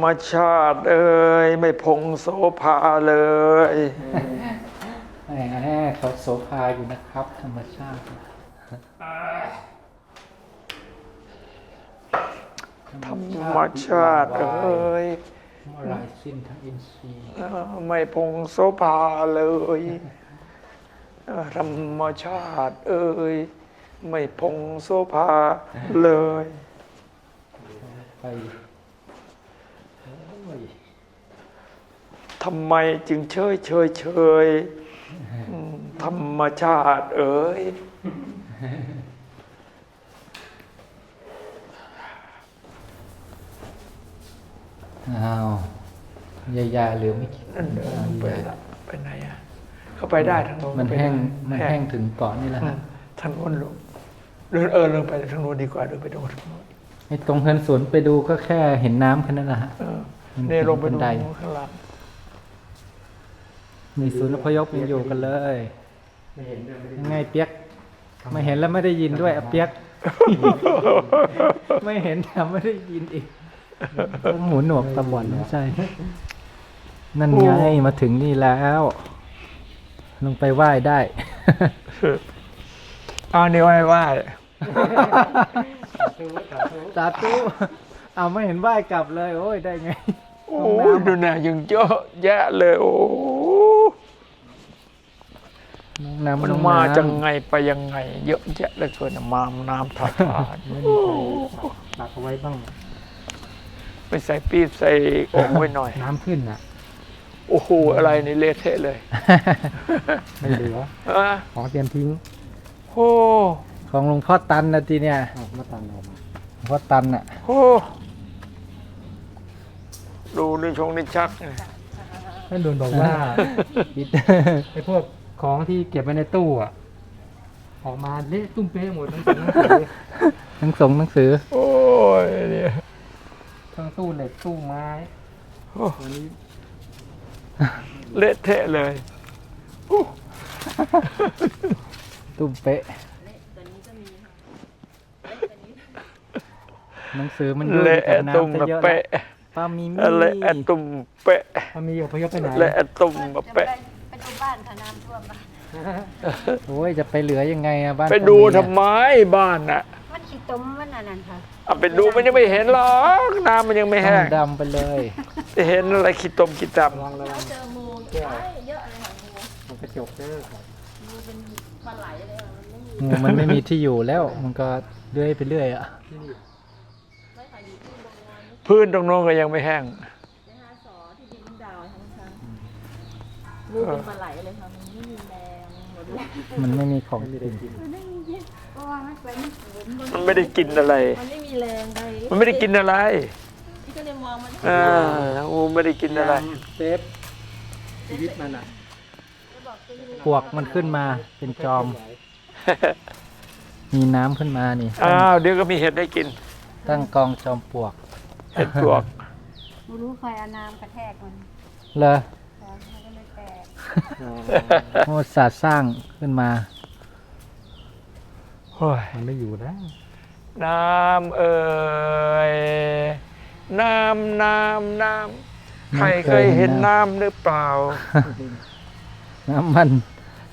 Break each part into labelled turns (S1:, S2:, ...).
S1: ธรรมชาติ เอ้ยไม่พงโสภาเลย
S2: แหมเขาโสภาอยู่นะครับ ธรรมชาติ
S1: ธรรมชาติ เอ้ย
S2: เมื่อไรสิ้นทั้งอินทรีย์
S1: เอ่อไม่พงโสภาเลยเอ่อธรรมชาติ เอ้ยไม่พงโสภาเลย
S2: ไปโอ้ย
S1: ทำไมจึงเฉยเฉยเฉยอืมธรรมชาติเอ้ย
S2: อ้าวยายๆเหลือไม่กี่
S1: นั่นเดินไปไปไหนอะเขาไปได้ทางโน้น
S2: มัน
S1: ไป
S2: แห้ง
S1: ได้
S2: มันแห้งถึงเกาะนี่แหละ
S1: อื
S2: ฮะ
S1: มทางโน้นลงเดินเออลงไปทางโน้นดีกว่าเดินไปตรงโน้น
S2: ไอ้ตรงเฮินสวนไปดูก็แค่เห็นน้ำแค่นั้นแหละฮะ
S1: เออ
S2: มัน
S1: นี่ลงไปดู
S2: บันได
S1: ข้างล่าง
S2: มีศูนย์อพยพยังอยู่กันเลยยังไงเปียกไม่เห็นแล้วไม่ได้ยินด้วยอะเปียก ไม่เห็นแต่ไม่ได้ยินอีกหูหนวกตาบอดไม่ใช่ นั่นไงมาถึงนี่แล้ว ลงไปไหว้ได้
S1: อ้าวนี่ไหว้ไหว้
S2: สาธุเอาไม่เห็นไหว้กลับเลย โอ้ยได้ไง
S1: โอ้ยดูนะยังเยอะแยะเลยโอ้
S2: น้องน้ำ
S1: มัน
S2: น้อง
S1: มา
S2: น้ำ
S1: จังไงไปยังไง เยอะแยะเหลยเกินน่ะมาน้ำถาดถาด
S2: ตักเอาไว้บ้าง
S1: ไปใส่ปี๊บใส่โอ่งไว้หน่อย
S2: น้ำขึ้นอะ
S1: โอ้โหอะไรนี่เละเทะเลย
S2: ไม่เหลือ
S1: เออ
S2: ของเตรียมทิ้ง
S1: โอ้
S2: ของหลวงพ่อตันนะทีเนี่ย
S3: มาตันออกมา
S2: หลวงพ่อตันอะ
S1: โห ดูในชงในชักเนี่ย
S3: ท่านโดนบอกว่า
S2: ปิด
S3: ไอ้พวกของที่เก็บไว้ในตู้อะออกมาเละตุ้มเป๊ะหมดทั้งสองหนังสือ
S2: ทั้งสงหนังสือ
S1: โอ้ยเนี่ย
S3: ทั้งตู้เหล็กตู้ไม้
S1: โอ้
S3: วันนี้
S1: เละเทะเลยโอ้
S2: ตุ้มเป๊ะหนังสือมันอยู่
S1: เละ
S2: กับ
S1: ตุ่ม
S2: น้ำซะเยอะ
S1: เป๊ะ
S2: ปลามีมี
S1: เละตุ่มเป๊ะ
S3: มันมีอพยพไปไหน
S1: เละตุ่ม
S4: จะไป
S1: เป๊ะ
S4: ไปดูบ้านค่ะน้ำท่วมปะ
S2: โอ้ยจะไปเหลือยังไงอะบ้าน
S1: ไป
S2: คน
S1: ดู
S2: นี้อะ
S1: ทำไมบ้านน่ะ
S4: มันขี้ต้มมันอันนั้นค่ะ
S1: เอาไปดูมันยังไม่เห็นหรอกน้ำมันยังไม่
S2: ต้
S1: แห้
S2: อง
S1: ง
S2: ดำไปเลย
S1: จะเห็นอะไรขีดตมขีดต
S3: ระวังระวัง
S4: เจองูเยอะเยอะเลยค่ะงู
S3: มันกระจกเด้อครับ
S4: งูเป็นปลาไหลเลยค่ะมันไม่มี
S2: งูมันไม่มีที่อยู่แล้ว มันก็เลื่อยไปเรื่อยอะ
S4: ไม่ค่ะอยู่ที่โรงงานำ
S1: พื้นตรงโน้นก็ยังไม่แห้ง
S4: ในห้าสอที่ดินดาวทั้งทั้งงูเป็นปลาไหลเลยค่ะมันไม่มีแรงหมดเลย
S2: มันไม่มีของ
S3: ไม่
S2: กิ
S3: ได้
S2: น
S3: กิน
S4: มันไม่มีเยอะเพราะว่ามันเป็นฝนมัน
S1: มันไม่ได้กินอะไร
S4: มันไม่มีแรงไป
S1: มันไม่ได้กินอะไร
S4: พี่ก็เลยมองมัน
S1: อ่างูไม่ได้กินอะไร
S3: เซฟชีวิตมันอะ
S2: ปวกมันขึ้นมาเป็นจอม มีน้ำขึ้นมานี่
S1: อ้าวเดี๋ยวก็มีเห็ดให้กิน
S2: ตั้งกองจอมปลวก
S1: เห็ดปลวก
S4: ไม่รู้ใครเอาน้ำกระแทกมัน
S2: เลย
S4: ค่ะมันก็เลยแตก
S2: โมศาสตร์สร้างขึ้นมา
S1: โอ้ย
S3: มันไม่อยู่แล้ว
S1: น้ำเอ่ยน้ำน้ำน้ำใครเคยเห็นน้ำหรือเปล่า
S2: น้ำมัน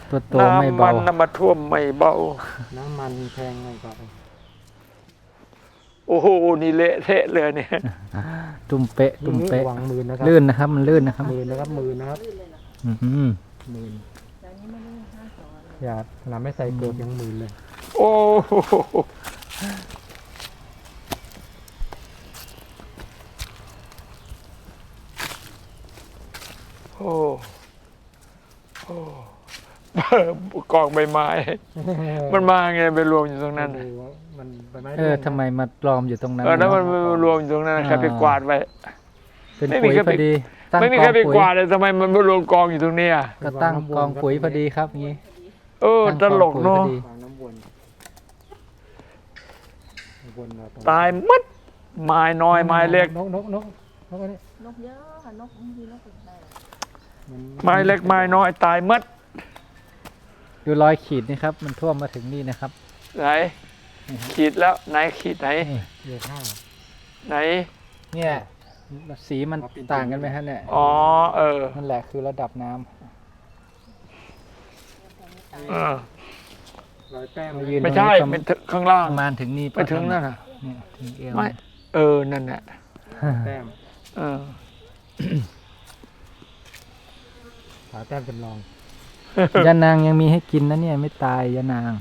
S2: ตัวโตไม่
S1: น้ำมั
S2: เบา
S1: น น้ำมาท่วมไม่เบา
S3: น้ำมันแพงไงก็
S1: โอ้โหนี่เละเทะเลยเนี่ย
S2: ตุ้มเป๊ะตุ้มเป๊ะ
S3: วางมือนะครับ
S2: ลื่นนะครับ มันลื่นนะครับ
S3: มือนะครับมือนะครับ
S2: อื้อหือ
S3: มือ
S4: แต่อันนี้ไม่ได้ห้าสอ
S3: อย่าขนาดไม่ใส่เกลือยังมือเลย
S1: โอ้โหโอ้โอ้กองใบไม้ มันมาไงไปรวมอยู่ตรงนั้น
S3: ดู
S1: น่ะ
S3: ว่า มันใบไม้
S2: เออทำไมมาปลอมอยู่ตรงนั้น
S1: เออแล้วมัน
S2: เนาะ
S1: มารวมอยู่ตรงนั้นนะใครไปกวาดไว้
S2: เป็น
S1: ไม่มี
S2: ปุ๋ย
S1: ใคร
S2: พ
S1: ไป
S2: อดีตั้ง
S1: ไม่มี
S2: ก
S1: ใคร
S2: อง
S1: ไป
S2: ปุ๋
S1: กวาดเลยทำไมมันมารวมกองอยู่ตรงเนี้ย
S2: ก็ตั้งกองปุ๋ยพอดีครับอย่างงี้
S1: เออต
S2: ตั้ง
S1: ล
S2: อง
S1: ก
S2: ปุ๋ย
S1: เนาะ
S2: พอดี
S3: วางน้ำวนวนเอตรง
S1: ตายมัดไม้น้อยไม้เล็ก
S3: นกนกนกนกอันนี้
S4: นกเยอะค่ะนกบางทีนกเป็นไง
S3: มัน
S1: ไม้เล็กไม้น้อยตายมัด
S2: ดูรอยขีดนี่ครับ มันท่วมมาถึงนี่นะครับ
S1: ไหน ขีดแล้วไหนขีดไหน
S2: นี่
S3: เยอะห้า
S1: ไหน
S2: เนี่ยสีมันต่างกันไหมฮะเนี่ย
S1: อ๋อเออ
S2: นั่นแหละคือระดับน้ำ
S1: เออ
S3: รอยแต้ม
S2: มายืน
S1: ไม่ใช่
S2: ตรง
S1: เป็น
S2: นี้
S1: ข้างล่าง
S2: ประมาณถึงนี่
S1: ไปถึงนั่นน่ะ
S2: เนี่ยถึงเอว
S1: ไม่เออนั่นแหละ
S3: แต้ม
S1: เออ
S3: ผาแต้มจำลอง
S2: ยานางยังมีให้กินนะเนี่ยไม่ตายยานาง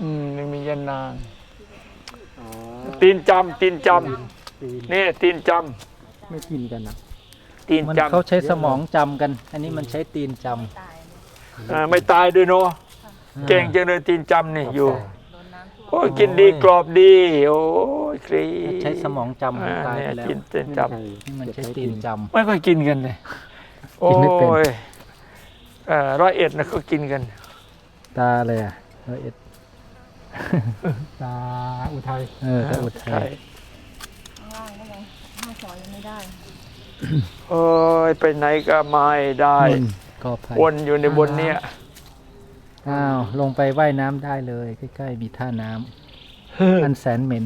S1: อืมยังมียันนาง ตีนจำตีนจ
S3: ตีนำ
S1: นี่ตีนจ
S3: ไม่กินกันนะำ
S1: ตีน
S2: มัน
S1: จำ
S2: เขาใช้สมองจำกัน อันนี้มันใช้ตีนจำ
S4: ตายเนี่ย
S1: เออไม่ตายด้วยเนาะเก่งจังเลยตีนจำนี่อยู่
S4: โอ้
S1: ยกินดีกรอบดี โอ้ยครี
S2: ใช้สมองจำ
S1: อ่า
S2: ตาย
S1: เนี่ย
S2: ไปแล้ว
S1: กินตีนจ
S2: นี่มันใช้ตีนจำ
S1: ไม่ค่อยกินกันเลย โอ้
S2: กินไม่เป็น
S1: ยเอ่อร้อยเอ็ดนะเขากินกัน
S2: ตาเลยอะร้อยเอ็ด
S3: ตาอุทัย
S2: เออตาอุทั
S1: ใช่
S2: ย
S4: ข้างล่างก็ยังห้าซอยยังไม่ได้
S1: โอ้ยไปไหนก็ไม่ได้
S2: นุ่นก็ภัย
S1: วนอยู่ในบนเนี้ย
S2: อ้าวลงไปว่ายน้ำได้เลย ใกล้ๆมีท่าน้ำอันแสนเหม็น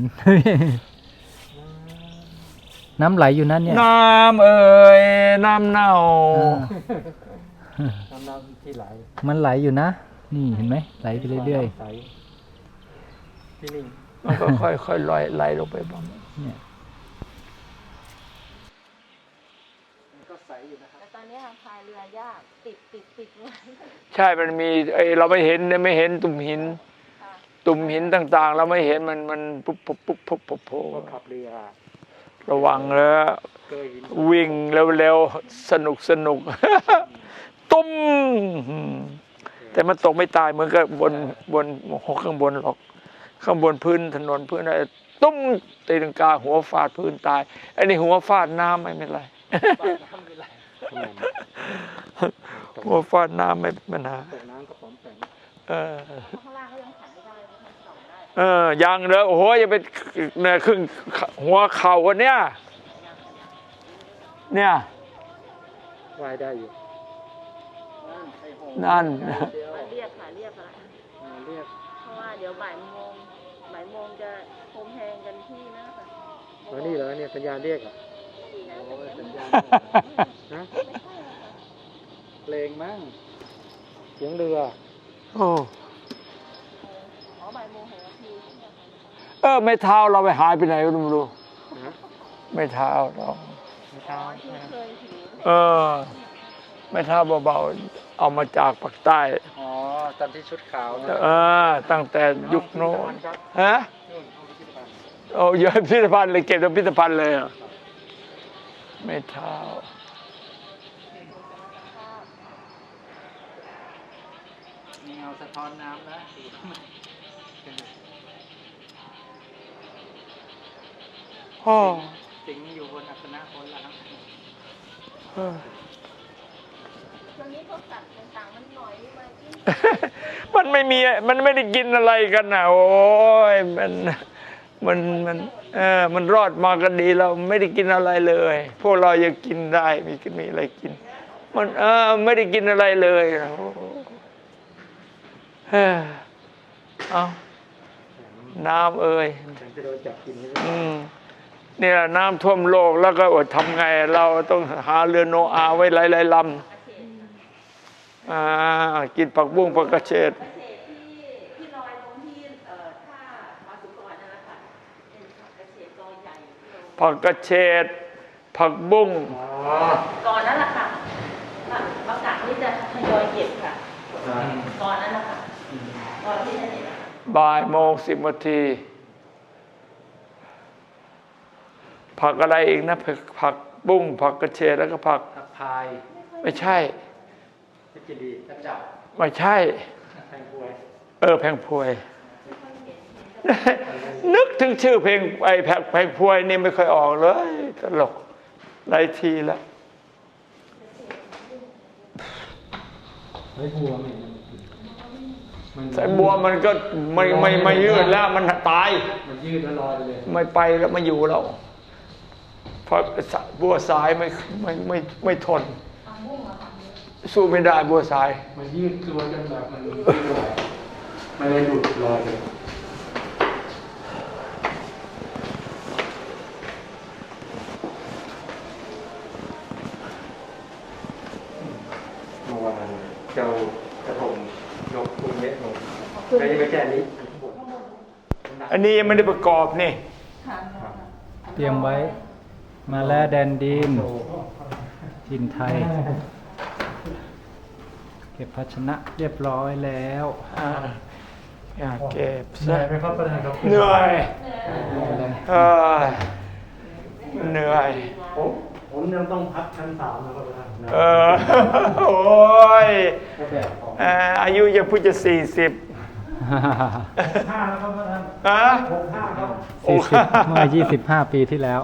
S2: น้ำไหลอยู่นั่นเนี่ย
S1: น้ำเอ่ยน้ำเน่า
S2: อ่า
S3: น้ำน้ำที่ไหล
S2: มันไหลอยู่นะ นี่เห็นไหมไหลไปเรื่อย
S3: ใสที่นี่
S1: มันก็ค่อยค่อยๆลอยไหลลงไปบ้าง
S2: ๆเนี่ย
S4: แต่ตอนนี้พายเรือยากติดติดติดไว้
S1: ใช่มันมีไอเราไม่เห็นเนี่ยไม่เห็นตุ่มหิน
S4: ค่ะ
S1: ตุ่มหินต่าง ๆ เราไม่เห็นมันมันปุ๊บปุ๊บปุ๊บปุ๊บปุ๊บโผล่
S3: ก็ขับเรือ
S1: ระวังแล้ว
S3: เกยหิน
S1: วิ่งเร็วๆสนุกสนุกตุ้มแต่มันตกไม่ตายเหมือนกับบนบนข้างบนหรอก ข้างบนพื้นถนนพื้นอะไรตุ้มตีลังกา หัวฟาดพื้นตายอันนี้หัวฟาดน้ำไม่เป็นไรหัวฟาดน้ำไม่เป็นปัญหา
S3: ตกน้ำก็ปลอมแปลง
S1: เออ
S4: ข้างล่างก็ยังขันไม่ได้เลยมันส่องได้
S1: เออยังเลยโอ้โหอย่าไปเนี่ยครึ่งหัวเข่าวันเนี้ยเนี่ย
S3: ว่ายได้อยู่
S1: นั่น
S4: มาเรียกค่ะเรียกค่ะ
S3: อ่าเรียก
S4: เพราะว่าเดี๋ยวบ่ายโมงบ่ายโม งจะโฮมแฮงกันที่นั่นนะคะ
S3: แล้วนี่เหรอเนี่ยสัญญาณเรียกอะ
S4: ที่นั่นเป็น
S3: สัญ
S4: ยัง
S3: ญาณ
S4: ไม่
S3: นะ
S4: ใช่ค่ะ
S3: เพลงมั้งเสียงเรือ
S1: โอ้
S4: อ๋อบ่ายโมงหกนาทีใช่ไหมคะ
S1: เออไม่เท้าเราไปหายไปไหนก็ไม่รู้
S3: นะ
S1: ไม่เท้าเรา
S3: ไม่
S4: อ๋
S3: เช้า
S4: อที่เคยถือ
S1: เออ ไม่เท้าเบาๆเอามาจากปากใต้
S2: อ๋อ ตอนที่ชุดขาวนะ
S1: เออตั้งแต่ยุคโน้นฮะ
S3: นู่นห้องพิพิธภัณฑ์
S1: โอ้เยอะพิพิธภัณฑ์เลยเก็บในพิพิธภัณฑ์เลยเหรอไม่เท้า
S2: มีเงาสะท้อนน้ำนะ
S1: พ่อ
S2: สิงอยู่บนอัศนะคนละครับ
S1: เออ
S4: ช่วงนี้พวกสัตว์ต่างๆมันหน่อยมากิน
S1: มันไม่มีมันไม่ได้กินอะไรกันนะโอ้ยมันมันมันเออมันรอดมากันดีเราไม่ได้กินอะไรเลย พวกเรายังกินได้มีกินมีอะไรกิน มันเออไม่ได้กินอะไรเลยโอ้เฮ้อเอาน้ำเอ่ย
S3: ฉันจะโดนจับกินนี่
S1: อืมเนี่ยน้ำท่วมโลกแล้วก็อดทำไง เราต้องหาเรือโนอาไว้หลายๆลำ อ่ากินผักบุ้งผักกระเฉด
S4: เกษตรที่ที่ลอยลงที่เอ่อท่ามาสุกรนั่นแหละค่ะเป็นเกษตรกอใหญ่ที่เรา
S1: ผักกระเฉดผักบุ้ง
S4: ก่อนนั้นแหละค่ะบางกะนี่จะทยอยเก็บค่ะก่อนนั้นแหละค่ะก่อนที่จะเห็นนะคะ
S1: บ่ายโมงสิบนาทีผักอะไรอีกนะผักผักบุ้งผักกระเฉดแล้วก็ผัก
S2: ทักพาย
S1: ไม่ใช่
S3: พิจิดี
S2: กระจับ
S1: ไม่ใช่
S3: แทงพวย
S1: เออแพงพวย นึกถึงชื่อเพลงไอ้แพงแพงพวยนี่ไม่เคยออกเลย ตลกหลายทีแล้ว
S3: ไอ้บัวมันมัน
S1: สายบัวมันก็ไม่ไม่ไม่ยืดแล้ว มันตาย
S3: มันยืดแล้วลอยไปเลย
S1: ไม่ไปแล้วไม่อยู่แล้วเพราะสะบัวสายไม่ไม่ไม่ไม่ทน สู้ไม่ได้บัวสาย
S3: มันยืดตัวจนแบบมันไม่ได้ดูดลอยเลยเมื่อวานเจ้ากระผมยกตรงเนี้ลงแล้วยัไม่แค่นี้
S1: อันนี้ยังไม่ได้ประกอบนี่
S2: เตรียมไว้มาแล้วแดนดินทินไทย ก็บภาชนะเรียบร้อยแล้ว
S1: อ่าอยากเก็บ
S3: เหนื่
S1: ซะ
S3: อยไหมครับประธานครับ
S1: เหนื่อยเอ้ยเหนื่อย
S3: ผมผมยังต้องพักชั้นสามนะครับประธาน
S1: เออโอ้ย
S3: แบบของ
S1: เอ่ออายุยังเพิ่งจะสี่สิบ
S3: ห้าแล้วครับประธาน
S1: ฮะ
S3: หกห้าครับ
S1: โอ้
S2: สี่สิบเมื่อยี่สิบห้าปีที่แล้ว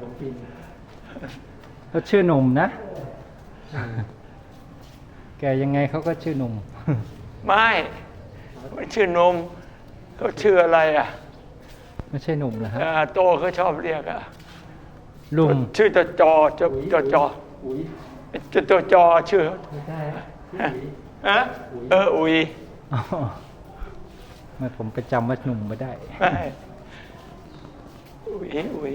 S3: ผมปีน
S2: เขาชื่อหนุ่มนะ แกยังไงเขาก็ชื่อหนุ่ม
S1: ไม่ไม่ชื่อนมเขาชื่ออะไรอะ
S2: ไม่ใช่หนุ่มเหรอฮะ
S1: เอ่อโตเขาชอบเรียกอะ
S2: ลุง
S1: ชื่อจอจอจอจอจอ
S3: อุ้ย
S1: จอจอจอชื่อ
S3: ไม่ใช่พี่อุ๋ย
S1: ฮะเอออุย
S2: อ๋อไม่ผมไปจำว่าหนุ่มไม่ได้
S1: ไม่อุยอุย